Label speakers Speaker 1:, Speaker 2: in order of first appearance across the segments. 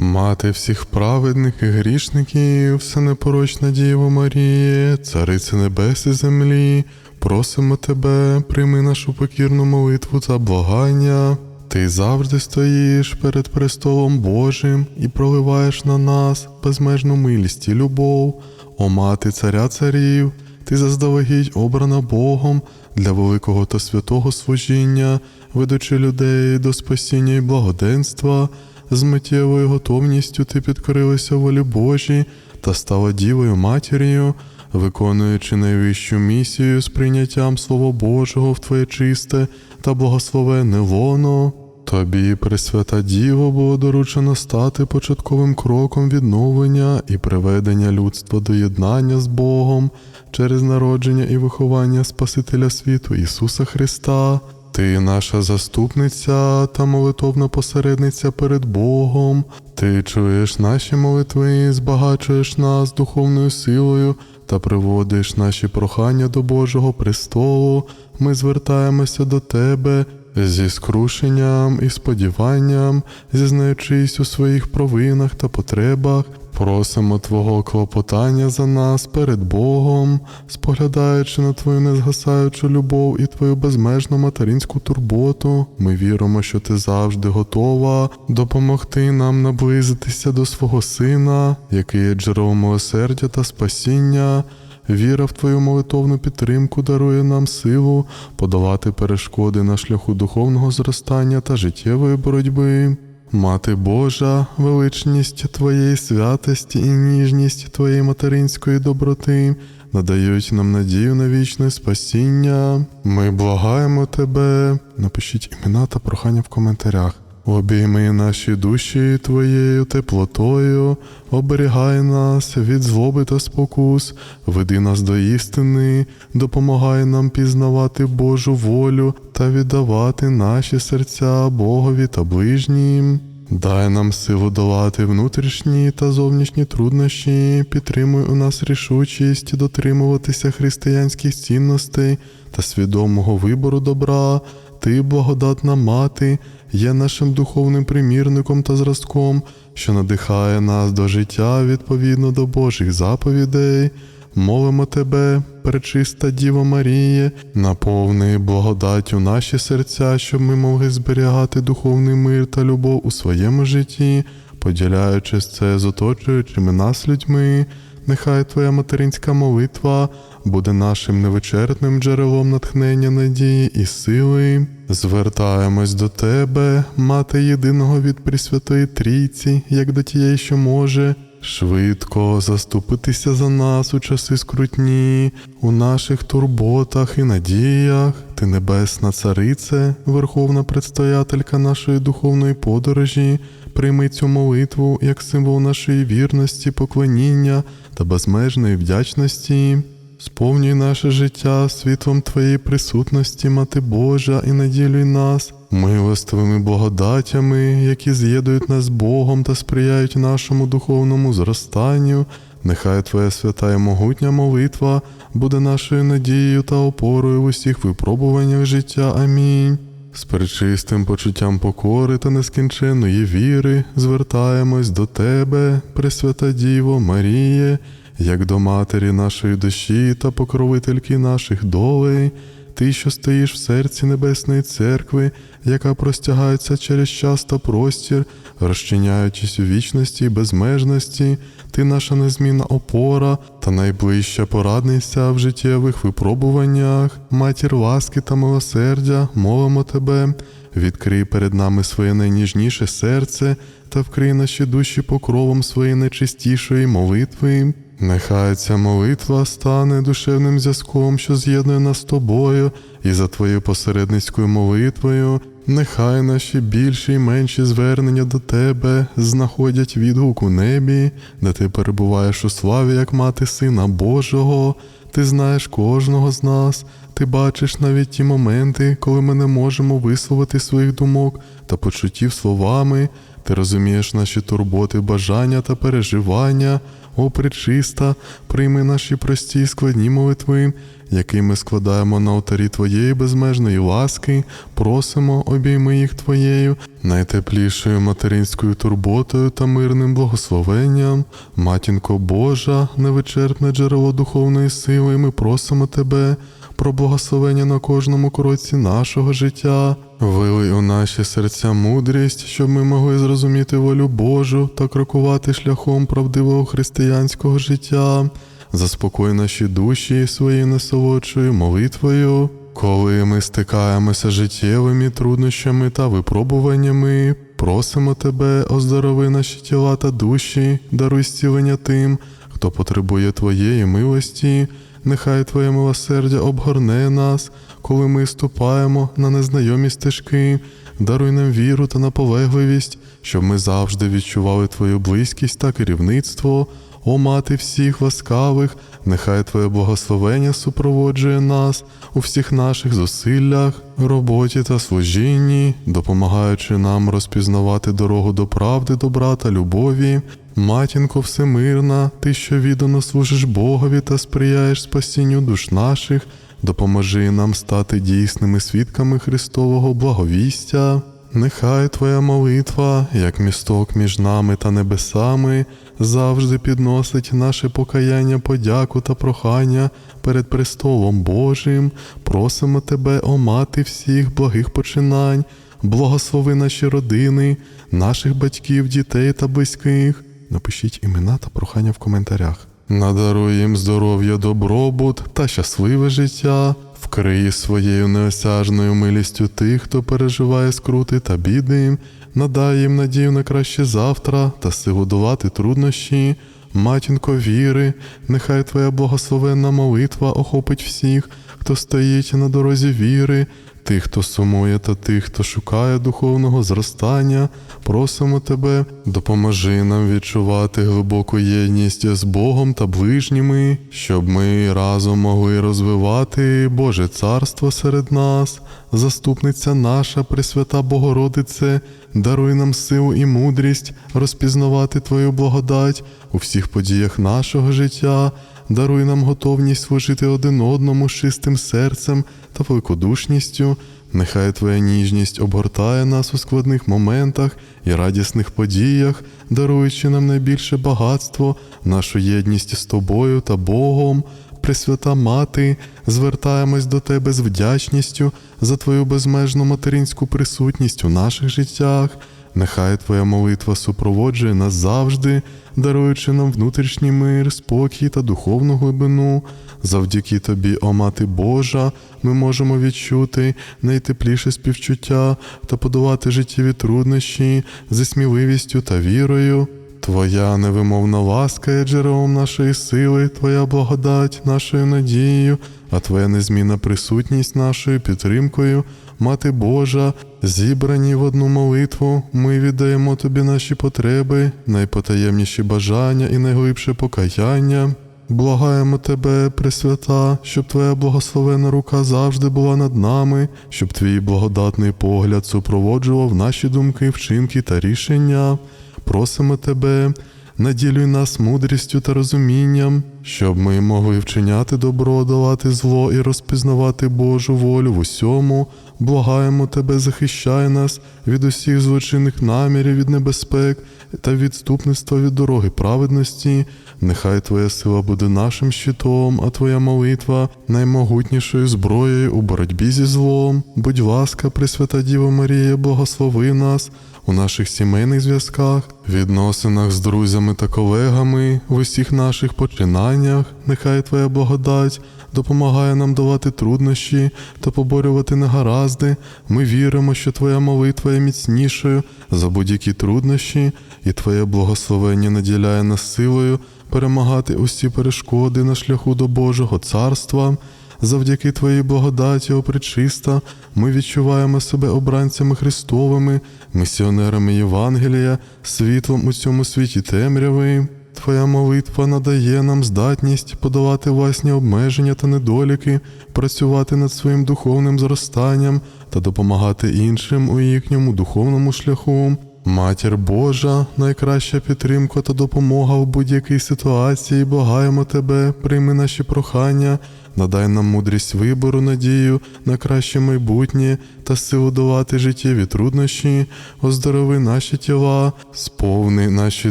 Speaker 1: Мати всіх праведних і грішників, все непорочна Діво Маріє, Царице небес і землі, просимо тебе, прийми нашу покірну молитву та благання. Ти завжди стоїш перед престолом Божим і проливаєш на нас безмежну милість і любов, о мати царя царів, ти заздалегідь обрана Богом для великого та святого служіння, ведучи людей до спасіння і благоденства. З миттєвою готовністю ти підкорилася волі Божій та стала дівою матір'ю, виконуючи найвищу місію з прийняттям Слова Божого в Твоє чисте та благословенне лоно. Тобі, Пресвята Діво, було доручено стати початковим кроком відновлення і приведення людства до єднання з Богом через народження і виховання Спасителя світу Ісуса Христа. Ти наша заступниця та молитовна посередниця перед Богом. Ти чуєш наші молитви, збагачуєш нас духовною силою та приводиш наші прохання до Божого престолу. Ми звертаємося до Тебе зі скрушенням і сподіванням, зізнаючись у своїх провинах та потребах. Просимо Твого клопотання за нас перед Богом, споглядаючи на Твою незгасаючу любов і Твою безмежну материнську турботу, ми віримо, що Ти завжди готова допомогти нам наблизитися до свого Сина, який є джерелом милосердя та спасіння. Віра в Твою молитовну підтримку дарує нам силу подолати перешкоди на шляху духовного зростання та життєвої боротьби. Мати Божа, величність Твоєї святості і ніжність Твоєї материнської доброти надають нам надію на вічне спасіння. Ми благаємо Тебе. Напишіть імена та прохання в коментарях. Обійми наші душі Твоєю теплотою, оберігай нас від злоби та спокус, веди нас до істини, допомагай нам пізнавати Божу волю та віддавати наші серця Богові та ближнім. Дай нам силу долати внутрішні та зовнішні труднощі, підтримуй у нас рішучість дотримуватися християнських цінностей та свідомого вибору добра. Ти, благодатна мати, є нашим духовним примірником та зразком, що надихає нас до життя відповідно до Божих заповідей. Молимо тебе, пречиста Діва Маріє, наповни благодаттю наші серця, щоб ми могли зберігати духовний мир та любов у своєму житті, поділяючи це з оточуючими нас людьми. Нехай Твоя материнська молитва буде нашим невичерпним джерелом натхнення надії і сили. Звертаємось до Тебе, Мати єдиного від Пресвятої Трійці, як до тієї, що може. Швидко заступитися за нас у часи скрутні, у наших турботах і надіях, ти небесна царице, верховна предстоятелька нашої духовної подорожі, прийми цю молитву як символ нашої вірності, поклоніння та безмежної вдячності. Сповнюй наше життя світлом Твоєї присутності, Мати Божа, і наділюй нас милостивими благодатями, які з'єднують нас з Богом та сприяють нашому духовному зростанню. Нехай Твоя свята і могутня молитва буде нашою надією та опорою в усіх випробуваннях життя. Амінь. З пречистим почуттям покори та нескінченної віри звертаємось до Тебе, Пресвята Діво Маріє, як до матері нашої душі та покровительки наших долей, ти, що стоїш в серці Небесної церкви, яка простягається через час та простір, розчиняючись у вічності і безмежності, ти наша незмінна опора та найближча порадниця в життєвих випробуваннях, матір ласки та милосердя, молимо тебе. Відкрий перед нами своє найніжніше серце та вкрий наші душі покровом своєї найчистішої молитви. Нехай ця молитва стане душевним зв'язком, що з'єднує нас з тобою, і за твоєю посередницькою молитвою, нехай наші більші й менші звернення до тебе знаходять відгук у небі, де ти перебуваєш у славі, як мати Сина Божого. Ти знаєш кожного з нас, ти бачиш навіть ті моменти, коли ми не можемо висловити своїх думок та почуттів словами. Ти розумієш наші турботи, бажання та переживання. о пречиста, прийми наші прості й складні молитви, які ми складаємо на алтарі Твоєї безмежної ласки, просимо, обійми їх Твоєю, найтеплішою материнською турботою та мирним благословенням. Матінко Божа, невичерпне джерело духовної сили, ми просимо Тебе про благословення на кожному кроці нашого життя. Вилий у наші серця мудрість, щоб ми могли зрозуміти волю Божу та крокувати шляхом правдивого християнського життя. Заспокой наші душі своєю насолодшою молитвою. Коли ми стикаємося життєвими труднощами та випробуваннями, просимо тебе, оздорови наші тіла та душі, даруй зцілення тим, хто потребує Твоєї милості, нехай Твоє милосердя обгорне нас, коли ми ступаємо на незнайомі стежки, даруй нам віру та наполегливість, щоб ми завжди відчували Твою близькість та керівництво. О мати всіх ласкавих, нехай Твоє благословення супроводжує нас у всіх наших зусиллях, роботі та служінні, допомагаючи нам розпізнавати дорогу до правди, добра та любові. Матінко всемирна, ти, що віддано служиш Богові та сприяєш спасінню душ наших, допоможи нам стати дійсними свідками Христового благовістя. Нехай Твоя молитва, як місток між нами та небесами, завжди підносить наше покаяння, подяку та прохання перед престолом Божим. Просимо Тебе, о мати всіх благих починань, благослови наші родини, наших батьків, дітей та близьких. Напишіть імена та прохання в коментарях. Надаруй їм здоров'я, добробут та щасливе життя. Вкриє своєю неосяжною милістю тих, хто переживає скрути та біди, надай їм надію на краще завтра та силу труднощі. Матінко віри, нехай Твоя благословенна молитва охопить всіх, хто стоїть на дорозі віри, тих, хто сумує, та тих, хто шукає духовного зростання. Просимо Тебе, допоможи нам відчувати глибоку єдність з Богом та ближніми, щоб ми разом могли розвивати Боже царство серед нас. Заступниця наша, Пресвята Богородице, даруй нам силу і мудрість розпізнавати Твою благодать у всіх подіях нашого життя. Даруй нам готовність служити один одному з чистим серцем та великодушністю. Нехай Твоя ніжність обгортає нас у складних моментах і радісних подіях, даруючи нам найбільше багатство, нашу єдність з Тобою та Богом. Пресвята Мати, звертаємось до Тебе з вдячністю за Твою безмежну материнську присутність у наших життях. Нехай Твоя молитва супроводжує нас завжди, даруючи нам внутрішній мир, спокій та духовну глибину. Завдяки Тобі, о Мати Божа, ми можемо відчути найтепліше співчуття та подолати життєві труднощі зі сміливістю та вірою. Твоя невимовна ласка є джерелом нашої сили, Твоя благодать нашою надією, а Твоя незмінна присутність нашою підтримкою, Мати Божа, зібрані в одну молитву, ми віддаємо Тобі наші потреби, найпотаємніші бажання і найглибше покаяння. Благаємо Тебе, Пресвята, щоб Твоя благословена рука завжди була над нами, щоб Твій благодатний погляд супроводжував наші думки, вчинки та рішення. Просимо Тебе, наділюй нас мудрістю та розумінням, щоб ми могли вчиняти добро, долати зло і розпізнавати Божу волю в усьому. Благаємо Тебе, захищай нас від усіх злочинних намірів, від небезпек та відступництва від дороги праведності. Нехай Твоя сила буде нашим щитом, а Твоя молитва наймогутнішою зброєю у боротьбі зі злом. Будь ласка, Пресвята Діва Марія, благослови нас у наших сімейних зв'язках, відносинах з друзями та колегами, в усіх наших починаннях. Нехай Твоя благодать допомагає нам долати труднощі та поборювати негаразди. Ми віримо, що Твоя молитва є міцнішою за будь-які труднощі, і Твоє благословення наділяє нас силою перемагати усі перешкоди на шляху до Божого царства. Завдяки Твоїй благодаті, о пречиста, ми відчуваємо себе обранцями Христовими, місіонерами Євангелія, світлом у цьому світі темряви. Твоя молитва надає нам здатність подолати власні обмеження та недоліки, працювати над своїм духовним зростанням та допомагати іншим у їхньому духовному шляху. Матір Божа, найкраща підтримка та допомога в будь-якій ситуації, благаємо тебе, прийми наші прохання, надай нам мудрість вибору, надію на краще майбутнє та силу долати життєві труднощі, оздорови наші тіла, сповни наші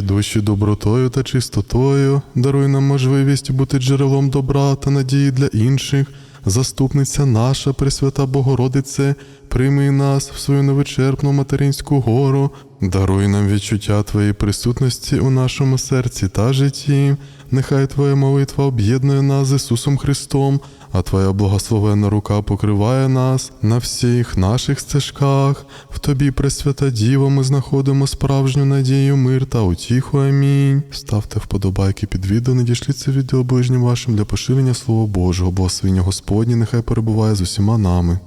Speaker 1: душі добротою та чистотою, даруй нам можливість бути джерелом добра та надії для інших. Заступниця наша, Пресвята Богородице, прийми нас в свою невичерпну материнську гору, даруй нам відчуття Твоєї присутності у нашому серці та житті. Нехай Твоя молитва об'єднує нас з Ісусом Христом, а Твоя благословенна рука покриває нас на всіх наших стежках. В Тобі, Пресвята Діво, ми знаходимо справжню надію, мир та утіху. Амінь. Ставте вподобайки під відео, надішліть це відео ближнім вашим для поширення Слова Божого, благословення Господні нехай перебуває з усіма нами.